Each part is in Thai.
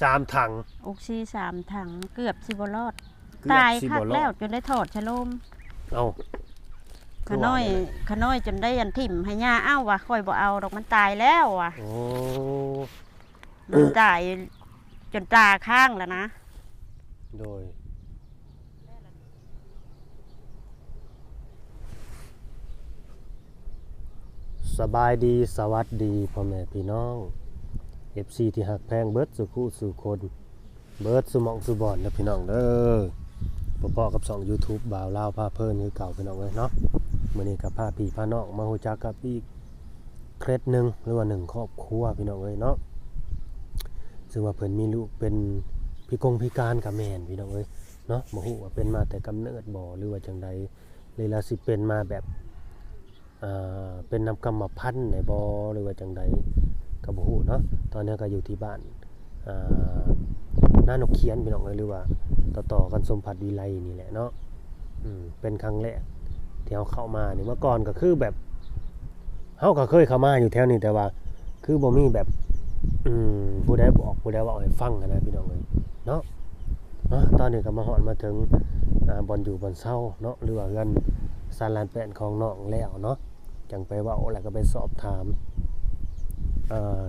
สามถัง อกซีสามถังเกือบสิบรอด เกือบตายสิคักบ่รอด แล้วจนได้ถอดชะโลมเอาขน้อยขน้อยจนได้ยันถิ่มให้ย่าเอ้าวะคอยบ่เอาดอกมันตายแล้ววะโอ้มันตายจนตาข้างแล้วนะโดยสบายดีสวัสดีพ่อแม่พี่น้อง FC ที่หักแพงเบิร์ดสุขุสู่คน เบิร์ดสุหมองสุบอนนะพี่น้องเด้อพอๆกับสอง YouTube บ่าวเล่าวพาเพิ่นคือเก่าพี่น้องเอ้ยเนาะมื้อนี้กับพาพี่พาน้องมาฮู้จักกับอีกเคล็ดหนึ่งหรือว่าหนึ่งครอบครัวพี่น้องเอ้ยเนาะซึ่งว่าเพิ่นมีลูกเป็นพิกงพิการกับแมนพี่น้องเอ้ยเนาะบ่ฮู้ว่าเป็นมาแต่กำเนิดบ่หรือว่าจังใดเลยล่ะสิเป็นมาแบบอ่าเป็นนำกรรมพันธุ์ในบ่หรือว่าจังใดก็บ่ฮู้เนาะ ตอนนี้ก็อยู่ที่บ้านอ่าหน้านกเขียนพี่น้องเอ้ยหรือว่า ต่อต่อๆกันสมผัดวิไลนี่แหละเนาะเป็นครั้งแรกที่เราเข้ามานี่เมื่อก่อนก็คือแบบเฮาก็เคยเข้ามาอยู่แถวนี้แต่ว่า คือบ่มีแบบผู้ใดบอกผู้ใดเว่าให้ฟังอะนะพี่น้องเอ้ยเนาะตอนนี้ก็มาฮอดมาถึงอ่าบอนอยู่บอนเศร้าเนาะหรือว่าเงินซาลานแปนของน้องแล้วเนาะจังไปว้าแล้วก็ไปสอบถาม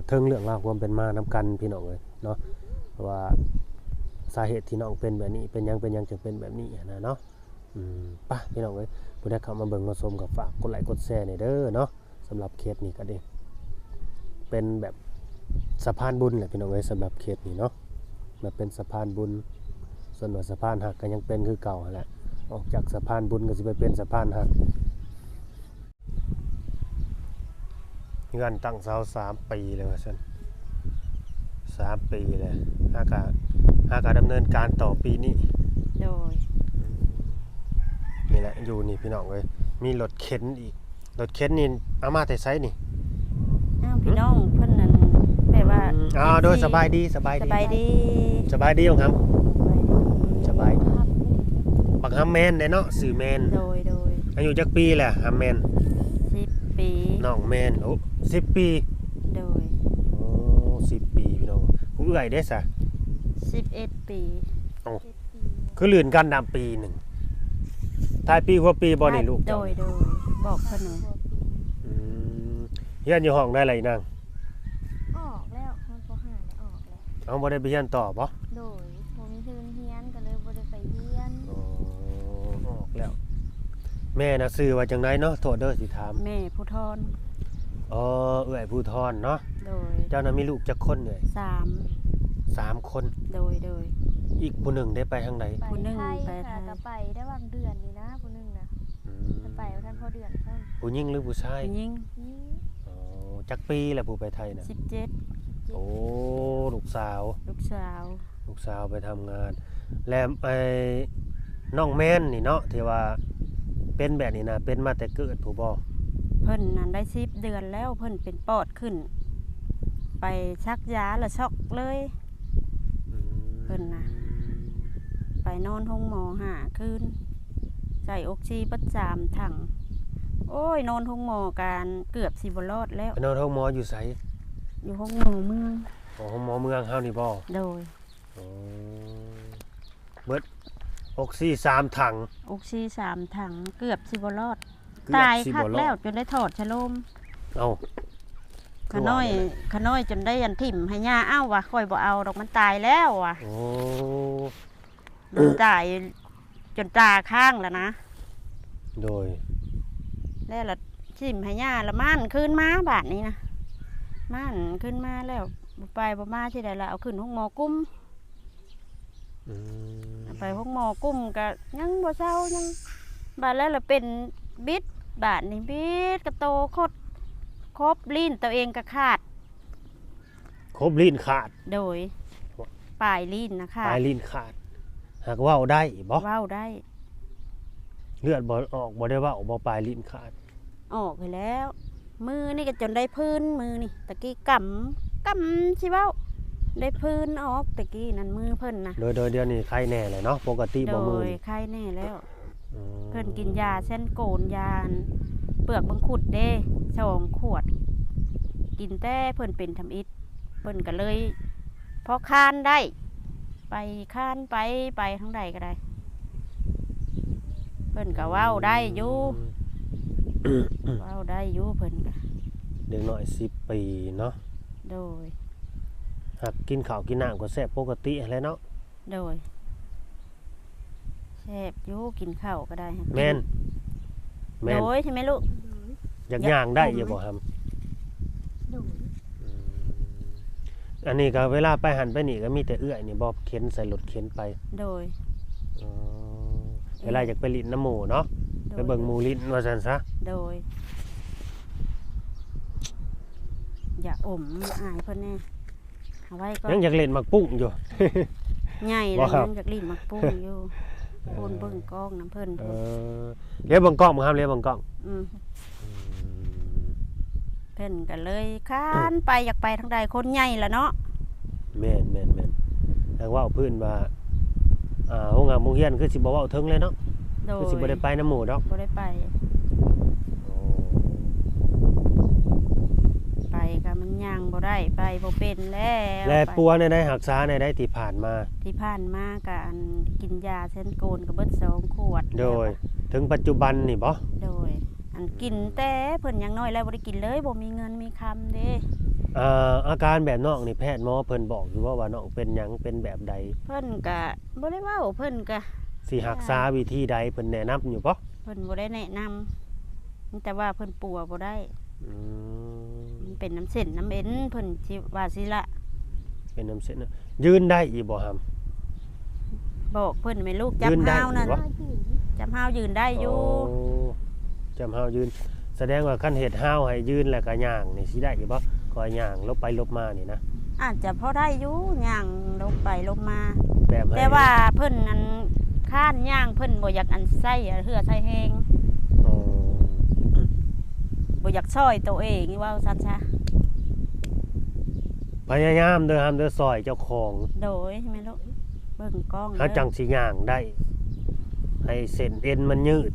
เทิงเรื่องราวความเป็นมานํกันพี่น้องเอ้ยเนาะว่าสาเหตุที่น้องเป็นแบบนี้เป็นยังเป็นยังจึงเป็นแบบนี้นะเนาะป่ะพี่น้องเอ้ยผู้ใดเข้ามาเบิ่งมาชมกับฝากกดไลค์กดแชร์หน่ยเด้อเนาะสำหรับเคสนี้ก็ดีเป็นแบบสะพานบุญแหละพี่น้องเอ้ยสำหรับเคสนี้เนาะแบบเป็นสะพานบุญส่วนว่าสะพานหักก็ยังเป็นคือเก่าแหละออกจากสะพานบุญก็สิไปเป็นสะพานหัก เงินตั้งเสาสามปีเลยว่าซั่นสามปีเลยหากาหากาดำเนินการต่อปีนี้โดยนี่แหละอยู่นี่พี่น้องเลยมีรถเข็นอีกรถเข็นนี่เอามาแต่ไซนี่อ้าวพี่น้องเพิ่นนั่นแบบว่าอ่าโดยสบายดีสบายสดีบายดีสบายดีครับสบายดีสบายบักฮัมแมนเด้เนาะสื่อแมนโดยโดยอายุจักปีแหละฮัมแมนสิบปี น้องแมนโอ้สิบปีโดย โอ้สิบปีพี่น้องผู้เอื่อยได้สะสิบเอ็ดปีคือลื่นกันดำปีหนึ่งทายปีหัวปีบ่นี่ลูกโดเจ้ายโดยบอกเพิ่นหน่อยอืมเฮียนอยู่ห้องได้ไรนางออกแล้วมันพอหาแล้วออกแล้วเอาบ่ได้ไปเฮียนต่อบ่โดยผมมีทุนเฮียนก็เลยบ่ได้ไปเฮียน อ๋อออกแล้ว แม่น่ะซื้อว่าจังไดเนาะโทษเด้อสิถามแม่ผู้ทอนอ๋อเอื้อยผู้ทอนเนาะโดยเจ้าน่ะมีลูกจักคนเอ้ยสามสามคน โดยโดย อีกผู้หนึ่งได้ไปทางใดไปผู้หนึ่งไทยไปไทค่ะยก็ไปได้วางเดือนนี่นะผู้หนึงนะอืมจะไปว่าท่านพอเดือนซ้ผู้หญิงหรือผู้ชายผู้หญิงำนี่อ๋อจักปีแหละผู้ไปไทยน่ะสิบเจ็ดโอ้ลูกสาว ลูกสาวลูกสาวไปทำงาน แล้วไอ้น้องแม่นนี่เนาะที่ว่า เป็นแบบนี้นะเป็นมาแต่เกิดผู้บ่เพิ่นนั้นได้สิบเดือนแล้วเพิ่นเป็นปอดขึ้น ไปชักยาแล้วช็อกเลย อืมเพิ่นน่ะ ไปนอนห้องหมอหาคืนใส่ออกซิประจามถัง โอ้ยนอนห้องหมอการเกือบสิบรอดแล้ว ไปนอนห้องหมออยู่ไสอยู่ห้องหมอเมืองอ๋อห้องหมอเมืองเฮานี่บ่โดยอ๋อเบิด ออกซี่สามถังออกซิสามถังเกือบสิบรอด เกือบตายสิคักบ่รอด แล้วจนได้ถอดชะโลมเอาขน้อยขน้อยจนได้ยันถิ่มให้ย่าเอ้าวะคอยบ่เอาดอกมันตายแล้ววะโอ้มันตายจนตาข้างแล้วนะโดยแล้วละถิ่มให้ย่าละม่านขึ้นมาบาดนี้นะม่านขึ้นมาแล้วบ่ไปบ่มาที่ใดละเอาขึ้นห้องหมอกุ้มอืมเอา ไปห้องหมอกุ้มก็ยังบ่เศร้ายังบาดแล้วละเป็นบิดบาดนี่บิดกระโตโคตรครบลิ้นตัวเองก็ขาด ครบลิ้นขาด โดยปลายลิ้นนะปคะลายลิ้นขาด หากเว้าได้บ่เว้าได้เลือดบ่ออกบ่ได้เว้าบ่ปลายลิ้นขาด ออกไปแล้ว มือนี่ก็จนได้พื้นมือนี่ตะกี้กำกำชิเว้า ได้พื้นออกตะกี้นั่นมือเพิ่นนะโดยโดยเดี๋ยวนี้ไข้แน่เลยเนาะปกติโดบ่มื้อยไข้แน่แล้วอืมเพิ่นกินยาเส้นโกนยาอันเปลือกบังคุดเด้สองขวด กินแต่เพิ่นเป็นทำอิฐเพิ่นก็เลยพอคานได้ ไปคานไปไปทั้งใดก็ได้ เพิ่นก็เว้าได้อยู่เว้าได้อยู่เพิ่นก็เด็กน้อย10ปีเนาะโดย หากกินข้าวกินน้ำก็แซ่บปกติแหล้วเนาะโดยแซ่บอยู่กินข้าวก็ได้ฮะแม่นแม่นโดยใช่ไหมลูกอยากอยากย่างได้ผมอยู่ไหมบ่ครับโดยอันนี้ก็เวลาไปหันไปนี่ก็มีแต่เอื้อยนี่บ่เข็นใส่รถเข็นไปโดยอ๋อเวลาอยากไปลิ้นน้ำหมูเนาะโดไปยเบิ่งหมูลิ้นว่าซั่นซะโดย อย่าอมอายเพิ่นแน่ เอาไว้ก็ยังอยากเล่นหมักปุ้งอยู่ ใหญ่บ่แล้วครับ ยังจากลิ้นมักปุ้งอยู่ปูนเบิ่งกล้องน้ำเพิ่นเออเรียกเบิ่งกล้องบ่ครับเรียกเบิ่งกล้องอืมเพิ่นก็เลยค้านไปอยากไปทางใดคนใหญ่ละเนาะแม่นแม่นแม่นทางเว่าพื้นว่าอ่าโรงงานโรงเรียนคือสิบ่เว้าถึงเลยเนาะโดยคือสิบ่ได้ไปน้ำหมูดอกบ่ได้ไปไปก็มัน ย่างบ่ได้ไปบ่เป็นแล้วและไปปัวในได้รักษาในได้ที่ผ่านมา ที่ผ่านมาการกินยาเส้นโกนกับเบิดสองขวดโดย ถึงปัจจุบันนี่บ่โดย อันกินแต่เพิ่นยังน้อยแล้วบ่ได้กินเลยบ่มีเงินมีคำเด้อ่าอาการแบบน้องนี่แพทย์หมอเพิ่นบอกอยู่ว่าว่าน้องเป็นหยังเป็นแบบใด เพิ่นก็บ่ได้เว้าเพิ่นก็สิรักษาวิธีใดเพิ่นแนะนำอยู่บ่เพิ่นบ่ได้แนะนำมีแต่ว่าเพิ่นปัวบ่ได้อืม มันเป็นน้ำเส้นน้ำเอ็นเพิ่นสิว่าสิละเป็นน้ำเส้นน่ะยืนได้อีกบ่ครับบอกเพิ่นแม่ลูกยืนจำได้ห้าวนั่นอยู่วะมาถึงจำห้าวยืนได้อยู่โจำห้าวยืน แสดงว่าคันเฮ็ดห้าวให้ยืนแล้วก็ย่างนี่สิได้อยู่บ่ก็ย่างลบไปลบมานี่นะอาจจะพอได้อยู่ย่างลงไปลงมา แบบให้แต่ว่าเพิ่นอันข้านย่างเพิ่นบ่อยากอันไส้อะเหือไส้แห้งอ๋อ บ่อยากซอยตัวเองว่าซั่นซะพยายามเด้อห้ามเด้อซอยเจ้าของโดยใช่ไหมลูกเบิ่งกล้องหาเด้อจังสิย่างได้ ให้เส้นเอ็นมันยืด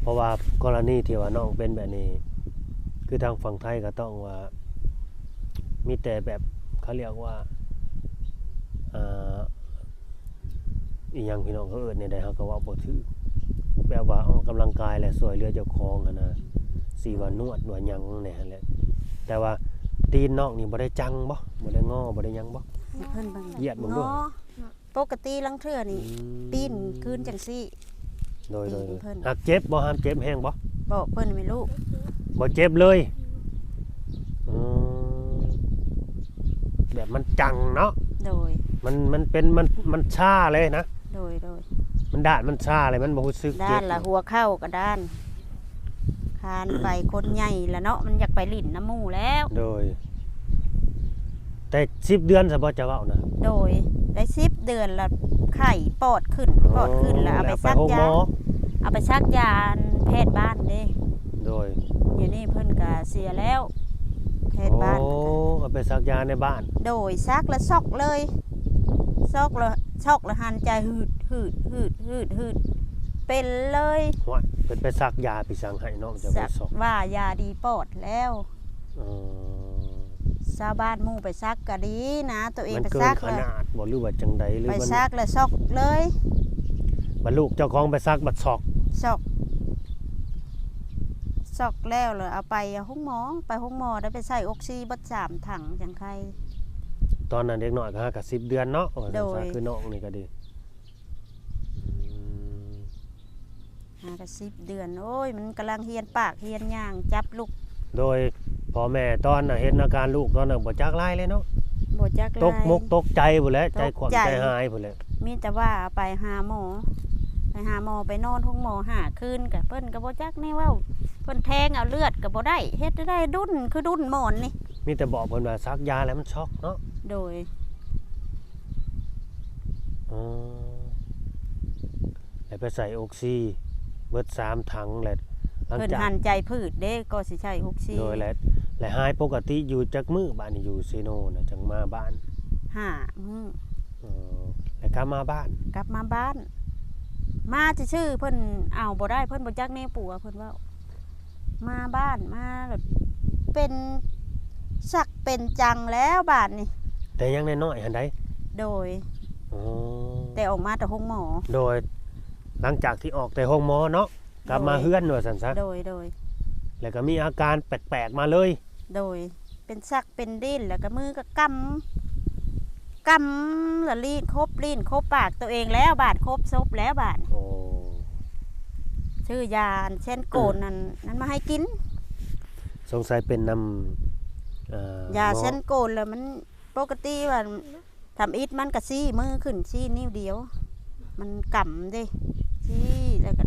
เพราะว่ากรณีที่ว่าน้องเป็นแบบนี้ คือทางฝั่งไทยก็ต้องว่า มีแต่แบบเขาเรียกว่าอ่าอีหยังพี่น้องเขาเอิ้นเนี่ยได้เฮาก็เว่าบ่ถือ แบบว่าออกกำลังกายและสวยเหลือเจ้าของอะนะสิว่านวดว่าหยังเนี่ยหั่นแหละแต่ว่าตีนน้องนี่บ่ได้จังบ่บ่ได้งอบ่ได้หยังบ่ให้เพิ่นเบิ่งเหยียดมึงด้วยเนาะปกติลังเทื่อนี่ปีนคืนจังซี่โดยโดยตีนเพิ่นหากเจ็บบ่ห้ามเจ็บแห้งบ่บอกเพิ่นแม่ลูกบ่เจ็บเลยอืมแบบมันจังเนาะโดยมันมันเป็นมันมันชาเลยนะ โดยโดย มันด้านมันชาเลยมันบ่รู้สึกด้าเจ็นบละหัวเข้าก็ด้านคานไปคนใหญ่ละเนาะมันอยากไปลิ้นน้ำหมูแล้ว โดย แต่10เดือนซะบ่จะเว้านะโดยได้สิบเดือนละไข่ปอดขึ้นปอดขึ้นแล้วเอาไปซักโรงหยามอเอาไปซักยาแพทย์บ้านเด้โดยเดี๋ยวนี้เพิ่นก็เสียแล้ว แพทย์บ้านโอ้เอาไปซักยาในบ้าน โดยซักแล้วซอกเลย ซอกแล้วซอกแล้วหันใจหืดหืดหืดหืดหืดเป็นเลยห้วยเพิ่นไปซักยาไปสั่งให้น้องจะไปสักสอกว่ายาดีปอดแล้วอ๋อชาวบ้านหมู่ไปซักก็ดีนะ ตัวเองมันไปเกิซันกขแล้วนาดบ่หรือว่าจังใดหรือไปมันซักแล้วซอกเลยบัดลูกเจ้าของไปซักบัดซอกซอกซอกแล้วเลยเอาไปห้องหมอไปห้องหมอได้ไปใส่ออกซิบัดสามถังจังใคร ตอนนั้นเด็กน้อยก็หากับ10เดือนเนาะว่าโดซั่นยซะคือน้องนี่ก็ดีอืมหากระสิบเดือนโอ้ยมันกำลังเฮียนปากเฮียนย่างจับลูกโดยพ่อแม่ตอนน่ะเห็นอาการลูกตอนนั้นบ่จักหลายเลยเนาะบจักตกลายมกตกใจพุ่นแหละตใจกขวัญใจ ใจหายพุ่นแหละมีแต่ว่าไปหาหมอ ไปหาหมอไปนอนห้องหมอหาคืนกับเพิ่นกับบจักแน่เว่าเพิ่นแทงเอาเลือดกับบ่ได้เฮ็ดได้ดุนคือดุนหมอนนี่ มีแต่บอกเพิ่นว่าซักยาแล้วมันช็อกเนาะโดย อ๋อแล้วไปใส่ออกซิเบิดสามถังแหละหลังเพิ่นจากหันใจพืชเด้ก็สิใช้ฮุกซีโดยและและหายปกติอยู่จักมื้อบ้านนี่อยู่เซโนน่ะจังมาบ้านห้ามื้ออ๋อแล้วก็มาบ้าน กลับมาบ้าน มาชื่อๆเพิ่นเอาบ่ได้เพิ่นบ่จักแน่ปัวเพิ่นเว่ามาบ้านมาแบบเป็น สักเป็นจังแล้วบ้านนี่แต่ยังน้อยๆหันใดโดย อ๋อแต่ออกมาแต่ห้องหมอ โดย หลังจากที่ออกแต่ห้องหมอเนาะกลับมาโดย เฮือนว่าซั่นซะโดยโดย แล้วก็มีอาการแปลกๆมาเลย โดย เป็นซักเป็นดิ้นแล้วก็มือก็กำกำแล้วลีดครบลีนครบปากตัวเองแล้วบาดครบซบแล้วบาดโอ้ชื่อยาอันเช่นโกนนั่นนั้นมาให้กินสงสัยเป็นนำเอ่อยาหมอเช่นโกนแล้วมันปกติว่าทำอิดมันก็ซี่มือขึ้นซี่นิ้วเดียว มันกำดิซี่แล้วก็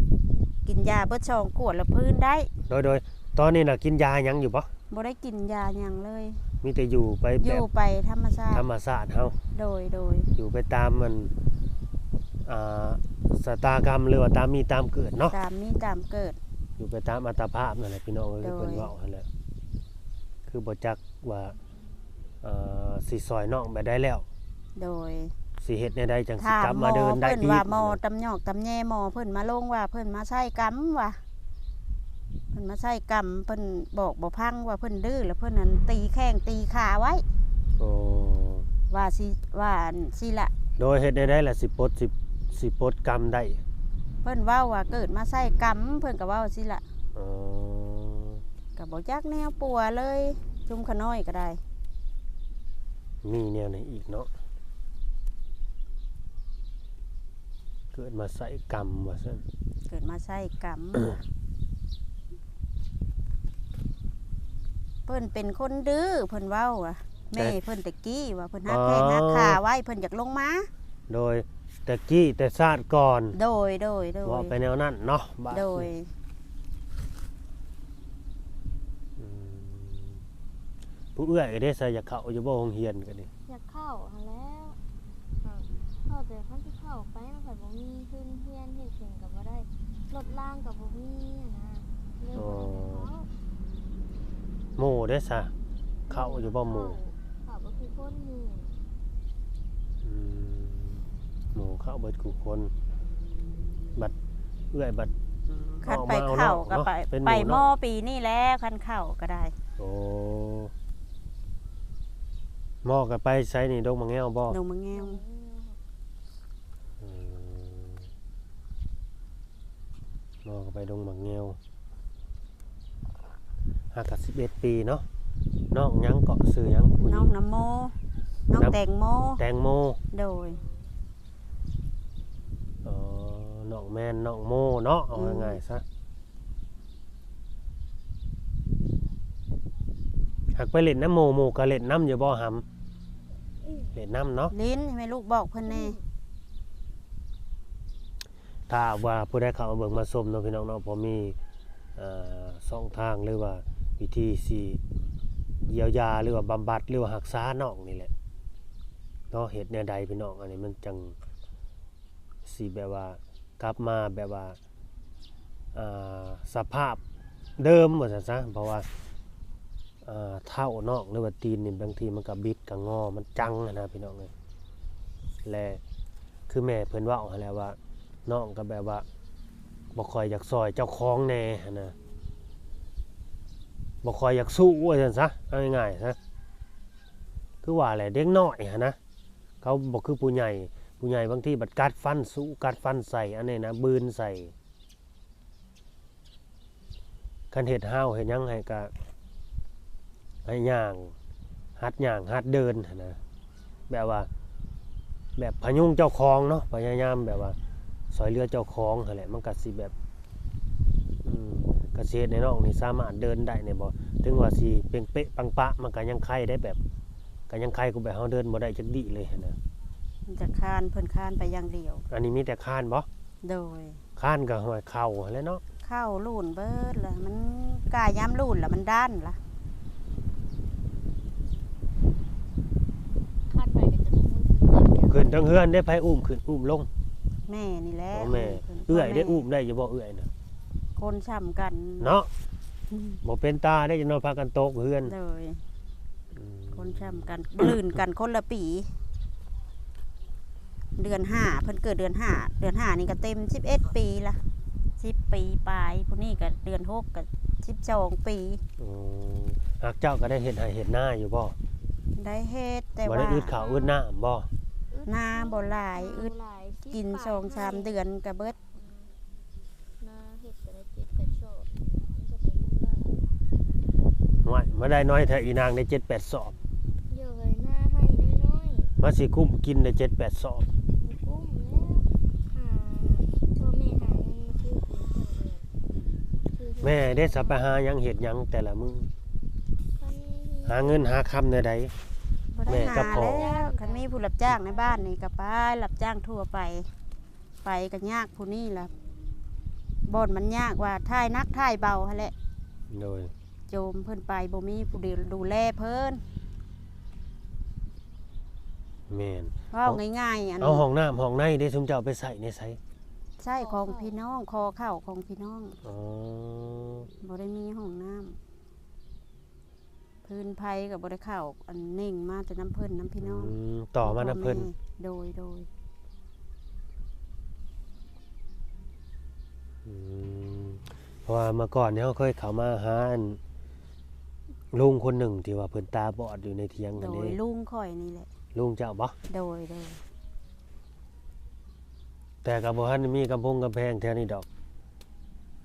กินยาเบิดชองขวดแล้วพื้นได้ โดยโดยตอนนี้น่ะกินยาหยังอยู่ปะบ่ได้กินยาหยังเลย มีแต่อยู่ไปอแบยู่บไปธรรมชาธติรรมชาติเฮาโดยโดยอยู่ไปตามมันอ่าสตากรรมหรือว่าตามมีตามเกิดเนาะตามมีตามเกิด อยู่ไปตามอัตภาพนั่นแหละพี่น้องเอ้ยโดย เพิ่นเว้าหั่นแหละ คือบ่จักว่าเอ่อสิซอยน้องไปได้แล้ว โดยสิเฮ็ดในใดจังสิถามกลับหมมาอเดินได้เพิ่นอีกว่าหมอตำหยอกตำแย่หมอเพิ่นมาลงว่าเพิ่นมาใช้กรรมว่ะเพิ่นมาใช้กรรมเพิ่นบอกบ่พังว่าเพิ่นดื้อแล้วเพิ่นนั้นตีแข้งตีขาไว้ โอ้ว่าสิว่าสิละ โดยเฮ็ดในใดล่ะสิปลดสิสิปลดกรรมได้เพิ่นเว้าว่าเกิดมาใช้กรรมเพิ่นก็เว้าสิละ อ๋อ ก็บ่จักแนวปัวเลยจุมขน้อยก็ได้ มีแนวไหนอีกเนาะเกิดมาใส่กรรมว่าซั่นเกิดมาใช้กรรม เพิ่นเป็นคนดื้อเพิ่นเว้าว่ะแม่เพิ่นตะกี้ว่าเพิ่นหักแข้งหักขาไว้เพิ่นอยากลงมาโดยแต่กี้แต่ชาติก่อน โดยโดยโดยว่าไปแนวนั้นเนาะบ้านโดย อืม ผู้เอื้อยก็ได้ใส่อยากเข้าอยู่บ่โรงเรียนก็ดิอยากเข้าหาแล้วอ่าเข้าแต่คันที่เข้าไปมันก็บ่มีขึ้นเฮียนเฮ็ดเองก็บ่ได้รถล่างก็บ่มีอะนะเลยบ่ได้เข้าหมู่ได้ซะเข้าอยู่บ่หมู่เข้าบ่คือคนหมู่อืมหมู่เข้าเบิดกูคน บัดเอื้อยบัดคันออกไปมอเข้าอกก็เนาะไปเป็นไปหมเนาะอปีนี่แล้วคันเข้าก็ได้ โอ้ห มอก็ไปใช้นี่ดงมังแง้วบ่ลงมาแงวอืมหมอก็ไปดงมังแง้วหากับ11ปีเนาะน้องหยังเกาะซื้อหยังผู้หญิน้องน้ำโมน้องน้ำแตงโมแตงโมโดยเออน้องแมนน้องโมเนาะเอาอืมง่ายๆซะ หากไปเล่นน้ำโมโมก็เล่นน้ำอยู่บ่หำเล่นน้ำเนาะลิ้นให้ลูกบอกเพิ่นแน่ถ้าว่าผู้ใดเข้ามาเบิ่งมาชมเนาะพี่น้องเนาะผมมีเอ่อสองทางหรือว่าวิธีสิเยียวยาหรือว่าบำบัดหรือว่ารักษาน้องนี่แหละเนาะเฮ็ดแนวใดพี่น้องอันนี้มันจังสิแบบว่ากลับมาแบบว่าอ่าสภาพเดิมว่าซั่นซะเพราะว่าอ่า เท้านอกหรือว่าตีนนี่บางทีมันก็บิดก็งอ มันจังนะพี่น้องเอ้ยและคือแม่เพิ่นว้าหั้นแล้วว่าน้องก็แบบว่าบ่คอยอยากซอยเจ้าของแน่นะบ่คอยอยากสู้ว่าซั่นซะเอาง่ายๆซะคือว่าแหละเด็กน้อยนะเขาบ่คือผู้ใหญ่ผู้ใหญ่บางทีบัดกัดฟันสู้กัดฟันใส่อันนี้นะบืนใส่คันเฮ็ดห้าวเฮ็ดยังให้ก็ ให้ย่างหัดย่างหัดเดินหั้นนะแบบว่า แบบพยุงเจ้าของเนาะพยายามแบบว่าซอยเรือเจ้าของหั่นแหละมันก็สิแบบอืมเกษตรในน้องนี่สามารถเดินได้เนี่ยบ่ถึงว่าสิเป่งเป๊ะปังปะมันก็ยังไข่ได้แบบก็ยังไข่กูแบบเฮาเดินบ่ได้จักดีเลยหั้นนะมันจะคานเพิ่นคานไปอย่างเดียว อันนี้มีแต่ข้านบ่โดยข้านก็ห้อยเข่าหั่นแหล้วเนาะเข้าลุ่นเบิดละมันกล้าย้ำลุ่นละมันด้านละ คาดไปก็จะบ่ฮู้สึกเจ็บ ขึ้น ทั้งเฮือนได้ไผอุ้มขึ้นอุ้มลงแม่นี่แหละโอ้แม่พิ่นเอื้อยได้พ่อุ้มได้อยู่บ่เอื้อยน่ะคนช้ำกันเนาะอืมบ่เป็นตาได้จะนอนพากันตกเฮือนโดยอืมคนช้ำกันลื่นกันคนละปี เดือนห้าเพิ่นเกิดเดือนห้าเดือนห้านี่ก็เต็มสิบเอ็ดปีละสิบปีปลายผู้นี้ก็เดือนหกก็สิบสองปีอืมหากเจ้าก็ได้เฮ็ดให้เฮ็ดหน้าอยู่บ่ได้เฮ็ดแต่บ่ว่าได้อึดข้าวอึดน้ำบ่ หน้าบ่หลายอึดหลายสิบกินบาทสองสามให้เดือนก็เบิดนาเฮ็ดก็ได้เจ็ดแปดโชดมันก็ได้เงินละห่วยมาได้น้อยแท้อีนางได้7-8สอบเยอะเลยหน้าให้น้อยๆมาสิคุ้มกินได้7-8สอบบุกุ้มแล้วหาพ่อแม่หาเงินมาซื้อกินต่อเดือนซื้อแม่ได้สับไปหาหยังเฮ็ดหยังแต่ละมื้อคันหาเงินหาคำในใด บ่ได้แม่กับหาพ่อ แล้วคันมีผู้รับจ้างในบ้านนี่ก็ไปรับจ้างทั่วไป ไปก็ยากผู้นี้ล่ะบ่อนมันยากว่าท่ายนักท่ายเบาหั่นแหละโดยโจมเพิ่นไปบ่มีผู้ดูแลเพิ่นแม่นเว้าง่ายๆอันเอาห้องน้ำห้องในได้ซุมเจ้าไปใส่ในไสใช่ของพี่น้องคอเข้าของพี่น้องอ๋อบ่ได้มีห้องน้ำ พื้นไผก็บ่ได้เข้าอันเน่งมาแต่น้ำเพิ่นน้ำพี่น้องอืมต่อมานํเพิ่นพ่อแม่โดยโดยอืมเพราะว่าเมื่อก่อนเนี่ยเขาเคยเข้ามาหาอันลุงคนหนึ่งที่ว่าเพิ่นตาบอดอยู่ในเถียงโดกันยนี่ลุงข่อยนี่แหละ ลุงเจ้าบ่โดยโดยแต่ก็บ่ทันมีกำพงกำแพงแถวนี้ดอก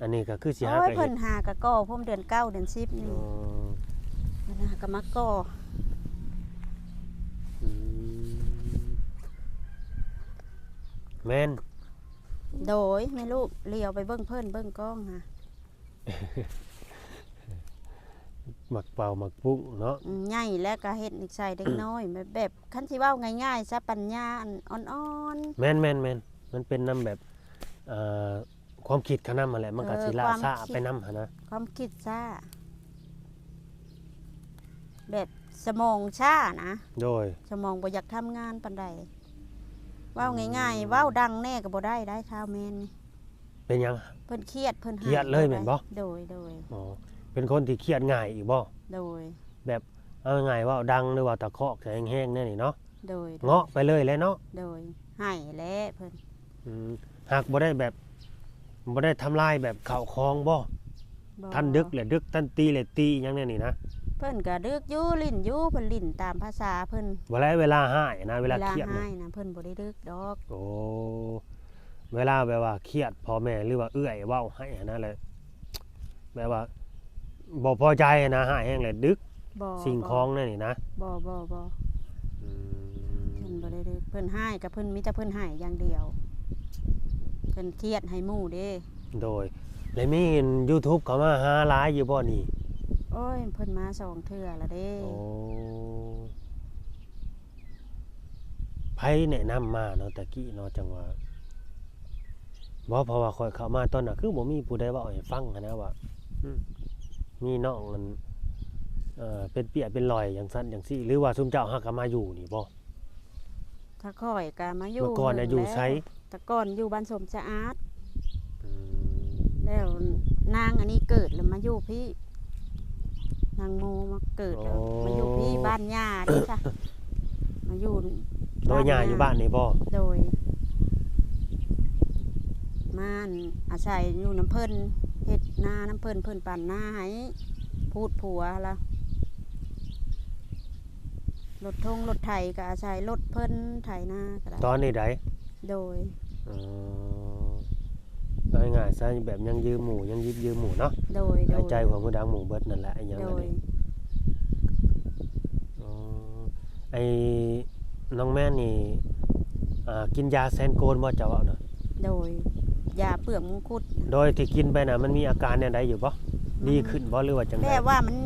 อันนี้ก็คือสิหาโอ้ยไปเฮ็เพิ่ดนหากะก่อผมเดือนเก้าเดือนสิบนี่ อ๋อ เพิ่นหากะมาก่ออืมแม่นโดยแม่ลูกเลี้ยวไปเบิ่งเพิ่นเบิ่งกล้องค่ะหมักเป่าหมักปุ้งเนาะอืมใหญ่แล้วก็เฮ็ดนิสัยเด็กน้อยแบบแบบคันสิเว้าง่ายๆซะปัญญาอันอ่อนแม่นแม่นแม่นมันเป็นน้ำแบบเอ่อความคิดเขานำมาแหละมันก็สิล่าซ่าไปนำหั่นนะๆความคิดซ่า แบบสมองช้านะโดย สมองบ่อยากทำงานปานใดเว้าง่ายๆเว้าดังแน่ก็บ่ได้ได้เท้าแม่นนี่เป็นหยัง เพิ่นเครียดเพิ่นหาเครียดเลยแม่นบ่ โดยโดยอ๋อเป็นคนที่เครียดง่ายอีกบ่โดยเอาง่ายๆว่าดังหรือว่าตะคอกแห้งๆเนี่ยนี่เนาะโดยเงาะไปเลยแหล้วเนาะโดยให้แล้วเพิ่นอืมหากบ่ได้แบบบ่ได้ทำลายแบบเข่าคองบ่บ่ท่านดึกแหละดึกท่านตีแหละตีหยังเนี่ยนี่นะ เพิ่นก็ดึกอยู่ลิ้นอยู่เพิ่นลิ้นตามภาษาเพิ่นบ่ได้เวลาหายนะเวลาเครียดให้นะนะเพิ่นบ่ได้ดึกดอก โอ้เวลาแบบว่าเครียดพ่อแม่หรือว่าเอื้อยเว้าให้นะเลยแบบว่าบ่พอใจนะหายแห้งเลยดึกบ่สิ่งของเนี่ยนี่นะบ่บ่บ่อืเพิ่นมบ่ได้ดึกเพิ่นให้กับเพิ่นมีแต่เพิ่นให้อย่างเดียว เพิ่นเครียดให้หมู่เด้ โดย แล้วมี YouTube เขามาหาหลายอยู่บ่นี่ โอ้ยเพิ่นมาสองเทื่อแล้วเด้โอ้ไผแนะนำมาเนาะตะกี้เนาะจังว่าบ่เพราะว่าข่อยเข้ามาตอนน่ะคือบ่มีผู้ใดเว้าให้ฟังหั้นนะว่าอืมมีน้องมันเอ่อเป็นเปียเป็นรอยอย่างซั่นอย่างซี่หรือว่าซุมเจ้าฮักก็มาอยู่นี่บ่ ถ้าค่อยก็มาอยู่เมื่อก่อนน่ะอยู่ไสแล้วแต่ก่อนอยู่บ้านสมสะอาด อืมแล้วนางอันนี้เกิดแล้วมาอยู่พี่ นางโมมาเกิดแล้ว มาอยู่พี่บ้านย่าเด้จ้ะมาอยู่โดยย่าอยู่บ้านนี่บ่โดยม่านอาศัยอยู่น้ำเพิ่นเฮ็ดนาน้ำเพิ่นเพิ่นปั่นหน้าให้พูดผัวละรถทงรถไถก็อาศัยรถเพิ่นไถนาก็ได้ตอนนี้ไดโดยอ๋อ เอาง่ายๆซะแบบยังยืมหมู่ยังยิบยืมหมู่เนาะโดยโดหายยใจของผู้ดังหมู่เบิดนั่นแหละไอ้หยังโดอันยนี้อ๋อไอ้น้องแม่นี่อ่ากินยาแซนโกนบ่เจ้าเอาน่ะโดยยาเปลือกมังคุดโดยที่กินไปน่ะมันมีอาการแนวใดอยู่บ่ดีขึ้นบ่หรือว่าจังไดแต่ว่ามัน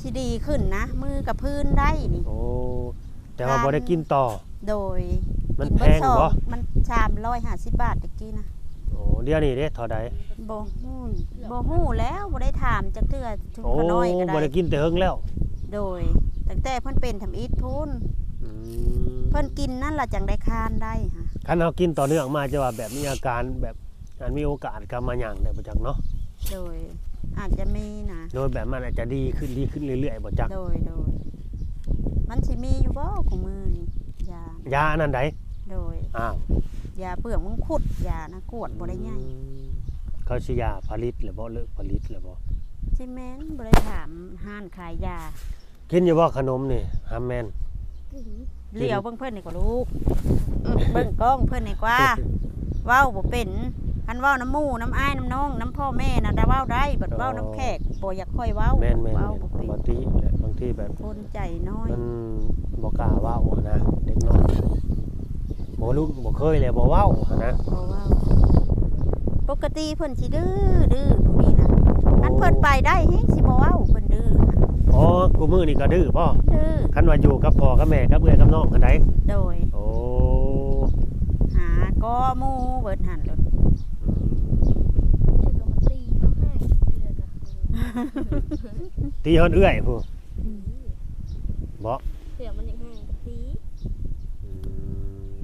สิดีขึ้นนะ มือกับพื้นได้นี่ โอ้แต่ว่าบ่ได้กินต่อ โดยมันกิแพเบิดงซอบ่ มันชามร้อยห้าสิบบาทตะกี้นะ โอ้เดี๋ยวนี้เด้เท่าใดบ่ฮู้บ่ฮู้แล้วบ่ได้ถามจักเทื่อทุกโอ้ขน้อยก็บ่ได้ได้กินแต่เฮิงแล้วโดยตั้งแต่เพิ่นเป็นทำอิฐพูนอืมเพิ่นกินนั่นล่ะจังได้คานได้ค่ะคันเฮากินต่อเนื่องมาจะว่าแบบมีอาการแบบอันมีโอกาสกลับมาหยังได้บ่จักเนาะโดย อาจจะมีนะ โดยแบบมันอาจจะดีขึ้นดีขึ้นเรื่อยๆบ่จักโดยโดย มันสิมีอยู่บ่ของมือนี่ยา ยาอันนั้นใดโดย อ้าว ยาเปลือกมังคุดยานะกวดบ่ได้ใหญ่อืมเขาสิยาผลิตหรือบ่เลิกผลิตหรือบ่สิแม่นบ่ได้ถามห้านขายยา กินอยู่บ่ขนมนี่ฮัมแมนกึ๋งเลี้ยวเบิ่งเพิ่นนี่กว่าลูกอื้อเบิ่งกล้องเพิ่นนี่กว่าเว้าบ่เป็นคันเว้าน้ำหมู่น้ำอ้ายน้ำน้องน้ำพ่อแม่น่ะได้เว้าได้บัดเว้าน้ำแขกบ่อยากค่อยเว้าแม่นแม่นเว้าแม่นบ่เป็นบางทีแหละบางทีแบบคนใจน้อยมันบ่กล้าเว้าอะนะเด็กน้อย บ่รู้บ่เคยเลยบ่เว้าอะนะบ่เว้าปกติเพิ่นสิดื้อดื้อผู้นี้นะอันเพิ่นไปได้เฮงสิบ่เว้าเพิ่นดื้อนะอ๋อกูมือนี่ก็ดื้อพ่อดื้อคันว่าอยู่กับพ่อกับแม่กับเอื้อยกับน้องกันไดโดย โอ้หาก็หมู่เบิดหันโลดเด็กก็มาตีเขาให้เดือก็คือตีฮอนเอื้อยผู้บ่ เสียมันอีกให้ก็ตี อืม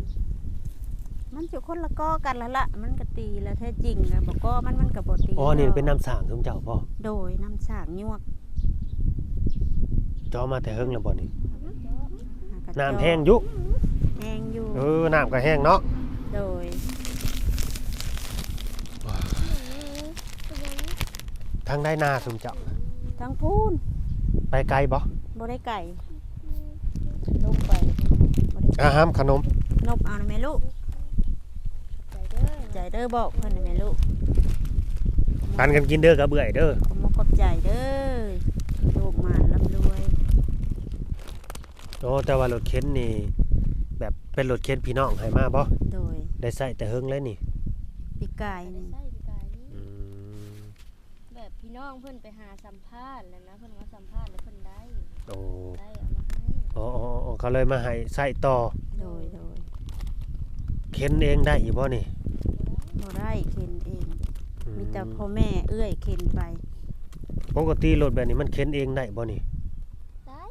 มันสิคนละก้อกันแล้วล่ะมันก็ตีแล้วแท้จริงก็บ่ก้อมันมันก็บ่ตีอ๋อนี่เป็นน้ำสร้างของเจ้าพ่อโดยน้ำฉางยวกจอมาแต่เฮิงแล้วบ่นี่หากระจอกน้ำแห้งอยู่แห้งอยู่เออน้ำก็แห้งเนาะโดยทางได้นาซุมเจ้าทั้งพูนไปไกลบ่บ่ได้ไก่ลงไปบ่ได้อาหามขนมนบเอาหน่อยแม่ลูกใจ เด้อใจเด้อบอกเพิ่นหน่อยแม่ลูกปันกันกินเด้อกับเบื่อยเด้อขอมขอบใจเด้อลูกหมานร่ำรวยโอ้แต่ว่ารถเข็นนี่ แบบเป็นรถเข็นพี่น้องให้มาบ่โดยได้ใส่แต่เฮิงเลยนี่ปีกายได้นี่ใส่พี่กายนี่อืมแบบพี่น้องเพิ่นไปหาสัมภาษณ์แล้วนะเพิ่นมาสัมภาษณ์แล้วเพิ่นได้โอ้ได้เอามาให้อ๋ออ๋ออ๋อเขาเลยมาให้ใส่ต่อโดยโดยเข็นเองได้อีบ่นี่ บ่ได้เข็นเองอืมีแต่พ่อแม่เอื้อยเข็นไปปกติรถแบบนี้มันเข็นเองได้บ่นี่ได้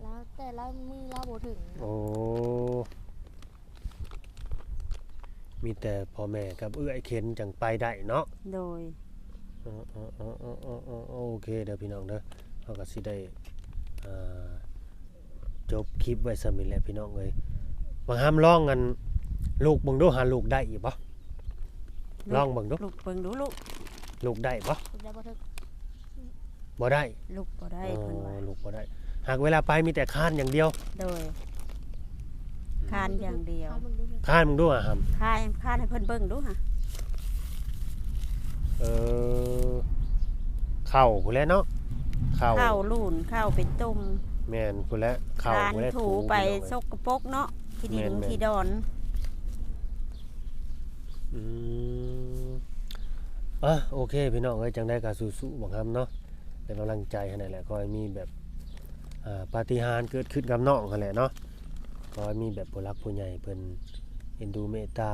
แล้วแต่ละมือเราบ่ถึงโอ้มีแต่พ่อแม่กับเอื้อยเข็นจังไปได้เนาะโดยอ๋ออ๋ออ๋ออ๋ออ๋ออ๋อโอเคเด้อพี่น้องเด้อเราก็สิได้อ่าจบคลิปไว้สมิแหละพี่น้องเอ้ยมาห้ามลองกันลูกเบิ่งดูหาลูกได้อีกบ่ ลองเบิ่งดูลูกเบิ่งดูลูกลูกได้บ่ถึงได้บ่ถึงบ่ได้ลูกบ่ได้อ๋เพิ่นว่าอลูกบ่ได้ หากเวลาไปมีแต่ค้านอย่างเดียว โดยคานอย่างเดียวเอามึงดูเถอะค้านมึงดูอะหำคายคานให้เพิ่นเบิ่งดูฮะเออเข้าพุ่นแหล้วเนาะเข้าข้าวลูนข้าวเป็นตุ่มแม่นพุ่นแหล้วเข้าคานพุ่นแหล้วถูไปพี่น้องซเอ้ยกกระปรกเนาะที่ดินแม่นๆที่ดอน อืมอะโอเคพี่น้องเอ้ยจังได้ก็สู้ๆบ่ครับเนาะเป็นกำลังใจให้นั่นแหละขอให้มีแบบอ่าปาฏิหาริย์เกิดขึ้นกับน้องนั่นแหละเนาะขอให้มีแบบผู้รักผู้ใหญ่เพิ่นเอ็นดูเมตตา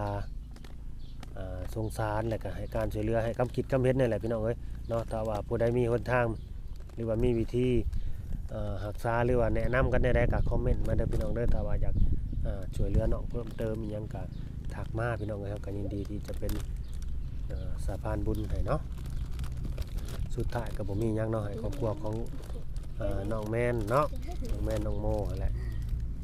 อ่าสงสารแล้วก็ให้การช่วยเหลือให้คำคิดคำเฮ็ดนี่แหละพี่น้องเอ้ยเนาะถ้าว่าผู้ใดมีหนทาง หรือว่ามีวิธีเอ่อรักษาหรือว่าแนะนำกันได้ๆก็คอมเมนต์มาเด้อพี่น้องเด้อถ้าว่าอยากอ่าช่วยเหลือน้องเพิ่มเติมอีหยังก็ ทักมาพี่น้องเอ้ยครับก็ยินดีที่จะเป็นเอ่อสะพานบุญให้เนาะสุดท้ายก็บ่มีหยังเนาะให้ครอบครัวของเอ่อน้องแม่นเนาะน้องแม่นน้องโมนั่นแหละ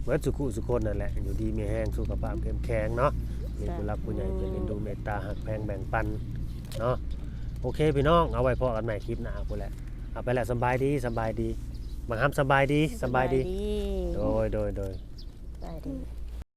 เบิดสุขุสุคนนั่นแหละอยู่ดีมีแห้งสุขภาพเข้มแข็งเนาะมีผู้รักผู้ใหญ่เป็นเอ็นดูเมตตาหักแพงแบ่งปันเนาะโอเคพี่น้องเอาไว้พอกันใหม่คลิปหน้าพุ่นแหละเอาไปแหละสำบายดีสำบายดีบางคำสำบายดีสำบายดี โดยโดยโดยสบายดี